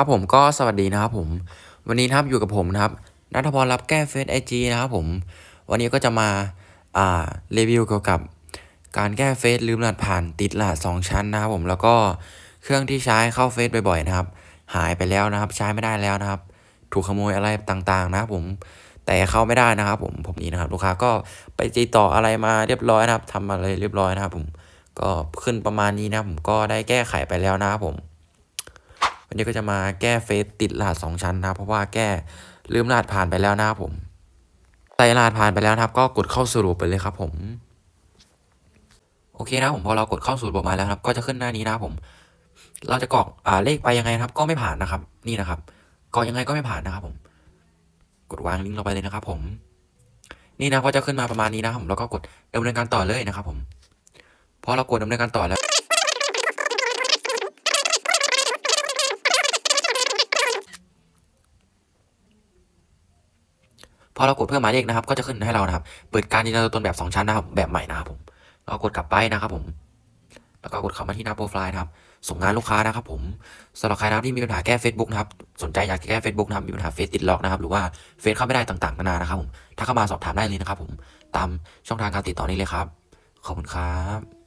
ครับผมก็สวัสดีนะครับผม วันนี้นะครับอยู่กับผมนะครับนัทพรรับแก้เฟซไอจีนะครับผม วันนี้ก็จะมาอ่ารีวิวเกี่ยวกับการแก้เฟซลืมรหัสผ่านติดรหัสสองชั้นนะครับผมแล้วก็เครื่องที่ใช้เข้าเฟซบ่อยๆนะครับ หายไปแล้วนะครับ ใช้ไม่ได้แล้วนะครับ ถูกขโมยอะไรต่างๆนะครับผมแต่เข้าไม่ได้นะครับ ผมผมนี่นะครับลูกค้าก็ไปติดต่ออะไรมาเรียบร้อยนะครับทำอะไรเรียบร้อยนะครับ ผมก็ขึ้นประมาณนี้นะผมก็ได้แก้ไขไปแล้วนะครับผม นนี้ก็จะมาแก้เฟซติดรหัสสองชั้นนะครับเพราะว่าแก้ลืมรหัสผ่านไปแล้วนะครับผมใส่รหัสผ่านไปแล้วนะครับ ก็กดเข้าสระบบไปเลยครับ ผมโอเคนะผมพอเรากดเข้าสู่ระบบมาแล้วครับ ก็จะขึ้นหน้านี้นะผม เราจะกรอกอ่าเลขไปยังไงครับ ก็ไม่ผ่านนะครับ นี่นะครับกรอกยังไงก็ไม่ผ่านนะครับ ผม กดวางลิงก์ลงไปเลยนะครับ ผม นี่นะก็จะขึ้นมาประมาณนี้นะครับผมแล้วก็กดดำเนินการต่อเลยนะครับ ผมพอเรากดดำเนินการต่อแล้ว พอเรากดเพิ่มหมายเลขนะครับ ก็จะขึ้นให้เรานะครับ เปิดการยืนยันตัวตนแบบ 2 ชั้นนะครับ แบบใหม่นะครับผมเรากดกลับไปนะครับผมแล้วก็กดเข้ามาที่หน้าโปรไฟล์นะครับ ส่งงานลูกค้านะครับผมสำหรับใครนะครับที่มีปัญหาแก้ Facebook นะครับ สนใจอยากแก้ Facebook นะครับ มีปัญหาเฟซติดล็อกนะครับ หรือว่าเฟซเข้าไม่ได้ต่างๆ นานานะครับผม ถ้าเข้ามาสอบถามได้เลยนะครับผม ตามช่องทางการติดต่อนี้เลยครับ ขอบคุณครับ